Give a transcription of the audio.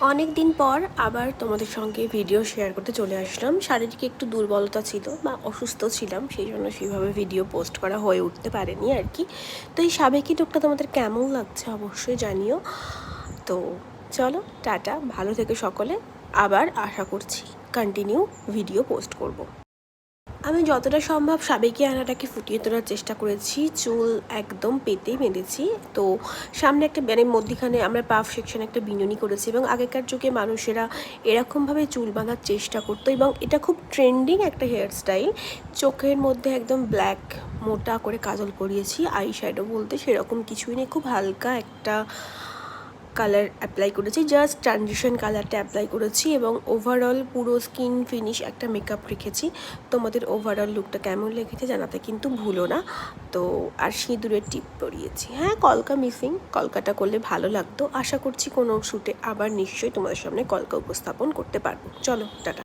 অনেক দিন পর আবার তোমাদের সঙ্গে ভিডিও শেয়ার করতে চলে আসলাম। শারীরিক একটু দুর্বলতা ছিল বা অসুস্থ ছিলাম, সেই জন্য সেইভাবে ভিডিও পোস্ট করা হয়ে উঠতে পারেনি আর কি তো এই সাবেকি টুকটা তোমাদের কেমন লাগছে অবশ্যই জানিও। তো চলো, টাটা, ভালো থেকে সকলে। আবার আশা করছি কন্টিনিউ ভিডিও পোস্ট করব। আমি যতটা সম্ভব সাবেকি আনাটাকে ফুটিয়ে তোলার চেষ্টা করেছি, চুল একদম পেতেই বেঁধেছি। তো সামনে একটা মানে মধ্যিখানে আমরা পাফ সেকশনে একটা বিনুনি করেছি এবং আগেকার যুগে মানুষেরা এরকমভাবে চুল বাঁধার চেষ্টা করতো এবং এটা খুব ট্রেন্ডিং একটা হেয়ার স্টাইল। চোখের মধ্যে একদম ব্ল্যাক, মোটা করে কাজল করিয়েছি আই শ্যাডো বলতে সেরকম কিছুই নেই, খুব হালকা একটা কালার অ্যাপ্লাই করেছি জাস্ট ট্রানজিশন কালারটা অ্যাপ্লাই করেছি এবং ওভারঅল পুরো স্কিন ফিনিশ একটা মেকআপ রেখেছি। তোমাদের ওভারঅল লুকটা কেমন লেগেছে জানাতে কিন্তু ভুলো না। তো আর সিঁদুরের টিপ পরিয়েছি। হ্যাঁ কলকা মিসিং কলকাটা করলে ভালো লাগতো। আশা করছি কোনো শ্যুটে আবার নিশ্চয়ই তোমাদের সামনে কলকা উপস্থাপন করতে পারব। চলো, টাটা।